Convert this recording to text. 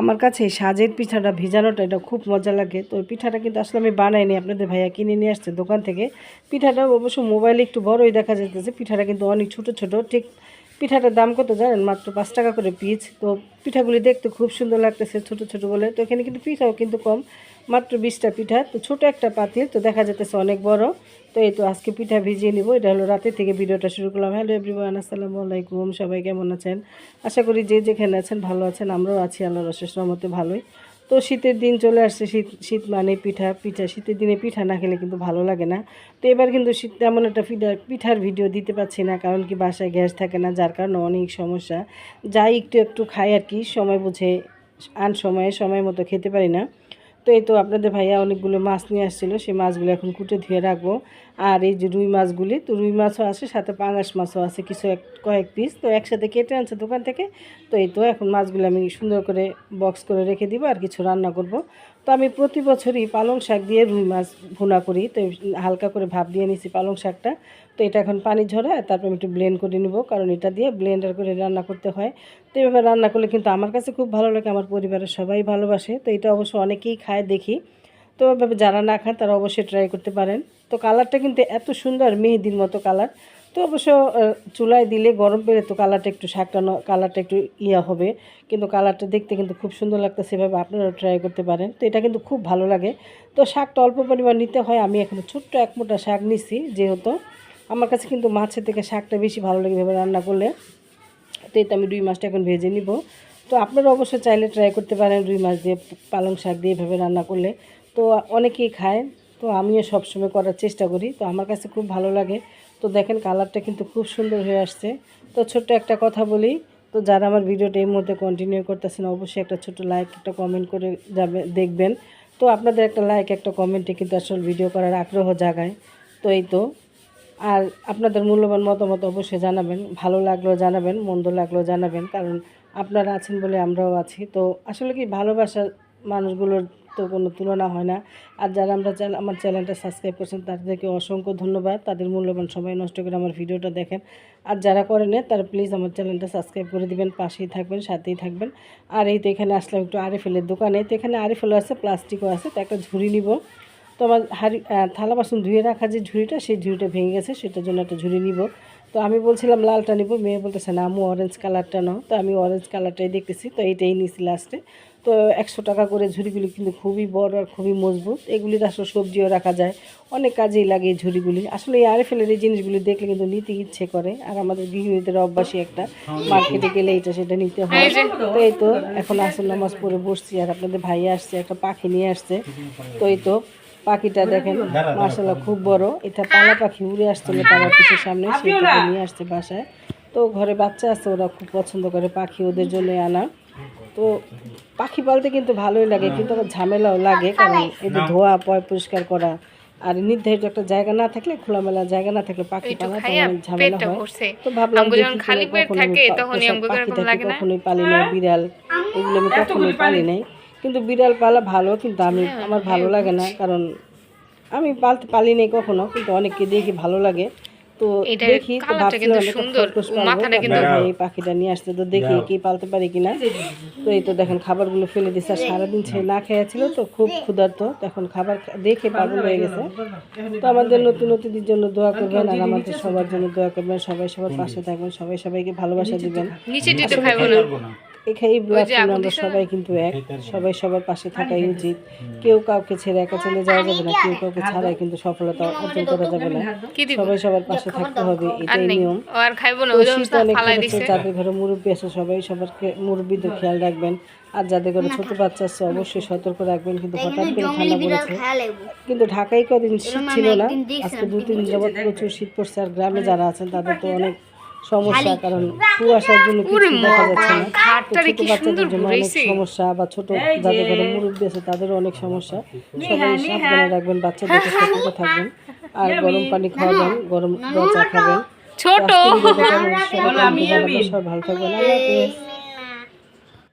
আমার কাছে সাজের পিঠাটা ভিজানোটা এটা খুব মজা লাগে। তো পিঠাটা কিন্তু আসলে আমি বানাইনি। আপনাদের ভাইয়া কিনে নিয়ে আসছে দোকান থেকে। পিঠাটা অবশ্য মোবাইলে একটু বড়ই দেখা যেতেছে পিঠাটা কিন্তু অনেক ছোট ছোট। ঠিক পিঠাটার দাম কত জানেন? মাত্র পাঁচ টাকা করে পিস তো পিঠাগুলি দেখতে খুব সুন্দর লাগতেছে, ছোট ছোট বলে। তো এখানে কিন্তু পিঠাও কিন্তু কম, মাত্র বিশটা পিঠা। তো ছোট একটা পাতিল, তো দেখা যেতেছে অনেক বড়। তো এই তো আজকে পিঠা ভিজিয়ে নিব। এটা হলো রাতে থেকে ভিডিওটা শুরু করলাম। হ্যালো এভরিওয়ান আসসালামু আলাইকুম। সবাই কেমন আছেন? আশা করি যে যেখানে আছেন ভালো আছেন। আমরাও আছি আল্লাহ রশেষ রহমতে ভালোই। তো শীতের দিন চলে আসছে, শীত শীত মানে পিঠা পিঠা। শীতের দিনে পিঠা না খেলে কিন্তু ভালো লাগে না। তো এবার কিন্তু শীত তেমন একটা পিঠা পিঠার ভিডিও দিতে পারছি না, কারণ কি বাসায় গ্যাস থাকে না, যার কারণে অনেক সমস্যা। যাই একটু একটু খাই আর কি, সময় বুঝে, আন সময়ে, সময় মতো খেতে পারি না। তো এই তো আপনাদের ভাইয়া অনেকগুলো মাছ নিয়ে আসছিল, সেই মাছগুলো এখন কুটে ধুয়ে রাখব। আর এই যে রুই মাছগুলি, তো রুই মাছও আছে সাথে পাঙাশ মাছও আছে কিছু এক, কয়েক পিস তো একসাথে কেটে আনছে দোকান থেকে। তো এই তো এখন মাছগুলো আমি সুন্দর করে বক্স করে রেখে দিব আর কিছু রান্না করব। তো আমি প্রতি বছরই পালং শাক দিয়ে রুই মাছ ভুনা করি। তো হালকা করে ভাপ দিয়ে নিছি পালং শাকটা। তো এটা এখন পানি ঝরায় তারপর আমি একটু ব্লেন্ড করে নিব, কারণ এটা দিয়ে ব্লেন্ডার করে রান্না করতে হয়। তো এভাবে রান্না করলে কিন্তু আমার কাছে খুব ভালো লাগে, আমার পরিবারের সবাই ভালোবাসে। তো এটা অবশ্য অনেকেই খায় দেখি। তো এভাবে যারা না খান তারা অবশ্যই ট্রাই করতে পারেন। তো কালারটা কিন্তু এত সুন্দর, মেহেদির মতো কালার তো অবশ্য চুলায় দিলে গরম পেলে তো কালারটা একটু শাকটা ন- কালারটা একটু ইয়া হবে। কিন্তু কালারটা দেখতে কিন্তু খুব সুন্দর লাগতো সেভাবে আপনারাও ট্রাই করতে পারেন। তো এটা কিন্তু খুব ভালো লাগে। তো শাকটা অল্প পরিমাণ নিতে হয়, আমি এখন ছোট্ট এক মোটা শাক নিছি যেহেতু। আমার কাছে কিন্তু মাছের থেকে শাকটা বেশি ভালো লাগে এভাবে রান্না করলে। তো তো আমি রুই মাছটা এখন ভেজে নিব। তো আপনারা অবশ্যই চাইলে ট্রাই করতে পারেন রুই মাছ দিয়ে, পালং শাক দিয়ে এভাবে রান্না করলে। তো অনেকেই খায়, তো আমিও সবসময় করার চেষ্টা করি। তো আমার কাছে খুব ভালো লাগে। তো দেখেন কালারটা কিন্তু খুব সুন্দর হয়ে আসছে। তো ছোট্ট একটা কথা বলি, তো যারা আমার ভিডিওটা এই মুহূর্তে কন্টিনিউ করতেছেন, অবশ্যই একটা ছোট লাইক একটা কমেন্ট করে যাবে, দেখবেন। তো আপনাদের একটা লাইক একটা কমেন্টে কিন্তু আসলে ভিডিও করার আগ্রহ জাগায়। তো এই তো। আর আপনাদের মূল্যবান মতামত অবশ্যই জানাবেন। ভালো লাগলেও জানাবেন, মন্দ লাগলেও জানাবেন। কারণ আপনারা আছেন বলে আমরাও আছি। তো আসলে কি ভালোবাসার মানুষগুলোর তো কোনো তুলনা হয় না। আর যারা আমরা আমার চ্যানেলটা সাবস্ক্রাইব করছেন, তাদেরকে অসংখ্য ধন্যবাদ। তাদের মূল্যবান সময় নষ্ট করে আমার ভিডিওটা দেখেন। আর যারা করেন তারা প্লিজ আমার চ্যানেলটা সাবস্ক্রাইব করে দিবেন, পাশেই থাকবেন, সাথেই থাকবেন। আর এই তো এখানে আসলাম একটু আরিফেলের দোকানে। তো এখানে আরিফেলও আছে, প্লাস্টিকও আছে, তো একটা ঝুড়ি নিব। তো আমার হাড়ি থালা বাসন ধুয়ে রাখা যে ঝুড়িটা, সেই ঝুড়িটা ভেঙে গেছে, সেটার জন্য একটা ঝুড়ি নিব। তো আমি বলছিলাম, লালটা নিব। মেয়ে বলতেছে, না আমু অরেঞ্জ কালারটা নাও। তো আমি অরেঞ্জ কালারটাই দেখতেছি, তো এইটাই নিয়েছি লাস্টে তো একশো টাকা করে ঝুড়িগুলি কিন্তু খুবই বড় আর খুবই মজবুত। এগুলির আসলে সবজিও রাখা যায়। অনেক কাজেই লাগে এই ঝুড়িগুলি। আসলে এই আরএফএলের এই জিনিসগুলি দেখলে কিন্তু নিতে ইচ্ছে করে। আর আমাদের গৃহিণীদের অভ্যাসই একটা মার্কেটে গেলে এটা সেটা নিতে হয়। তো এই তো এখন আসল নামাজ পড়ে বসছি আর আপনাদের ভাই আসছে একটা পাখি নিয়ে আসছে। তো এই তো পাখিটা দেখেন মার্শাল্লাহ খুব বড়। এটা পালা পাখি উড়ে আসছিল তার পিছের সামনে সেটাকে নিয়ে আসছে বাসায়। তো ঘরে বাচ্চা আছে ওরা খুব পছন্দ করে পাখি ওদের জন্য আনা। তো পাখি পালতে কিন্তু ভালোই লাগে কিন্তু আবার ঝামেলাও লাগে কারণ এই যে ধোয়া পয় পরিষ্কার করা আর নির্ধারিত একটা জায়গা না থাকলে খোলামেলা জায়গা না থাকলে পাখি পালা অনেক ঝামেলা হয়। তো ভাবলাম আমগো যখন খালি পেট কখনো থাকে তখনই? কখনোই পালি না বিড়াল। এগুলো আমি কখনোই পালি নাই। কিন্তু বিড়াল পালা ভালো কিন্তু আমি হ্যাঁ, আমার ভালো লাগে না কারণ আমি পালতে পালি নাই কখনো কিন্তু অনেককে দেখি ভালো লাগে। তো দেখি সুন্দর। মাথাটা কিন্তু- এই পাখিটা নিয়ে আসতে তো দেখি কি পালতে পারি কিনা। তো এই তো দেখেন খাবারগুলো ফেলে দিচ্ছে আর সারাদিন সে না খেয়ে ছিল তো খুব ক্ষুধার্ত। এখন খাবার দেখে পাগল হয়ে গেছে। তো আমাদের নতুন নতুনদের জন্য দোয়া করবেন আর আমাদের সবার জন্য দোয়া করবেন। সবাই সবার পাশে থাকবেন সবাই সবাইকে ভালোবাসা দিবেন। নিচে খাইবো না। এখানে এই ব্লগ আমরা সবাই কিন্তু এক সবাই সবার পাশে থাকাই উচিত। কেউ কাউকে ছেড়ে একা চলে যাওয়া যাবে না কেউ কাউকে ছাড়াই কিন্তু সফলতা অর্জন করা যাবে না। সবাই সবার পাশে থাকতে হবে এটাই নিয়ম। আর খাইবো না ওই জন্য শীত অনেক ফালাই দিছে যাদের ঘরে মুরব্বী আছে সবাই সবার মুরব্বীদের খেয়াল রাখবেন। আর যাদের ঘরে ছোট বাচ্চা আছে অবশ্যই সতর্ক রাখবেন কিন্তু হঠাৎ করে ঠান্ডা পড়েছে। কিন্তু ঢাকায় কদিন শীত ছিল না আজকে দু তিন দিন যাবত প্রচুর শীত পড়ছে আর গ্রামে যারা আছেন তাদের তো অনেক সমস্যা কারণ কুয়াশার জন্য কিছু দেখা যাচ্ছে না। ছোট বাচ্চাদের জন্য অনেক সমস্যা বা ছোট যাদের ঘরে মুরব্বী আছে তাদেরও অনেক সমস্যা। সবাই সাবধানে রাখবেন বাচ্চাদের সতর্ক থাকবেন। আর গরম পানি খাওয়াবেন গরম চা খাবেন। ছোট। ভালো থাকবেন।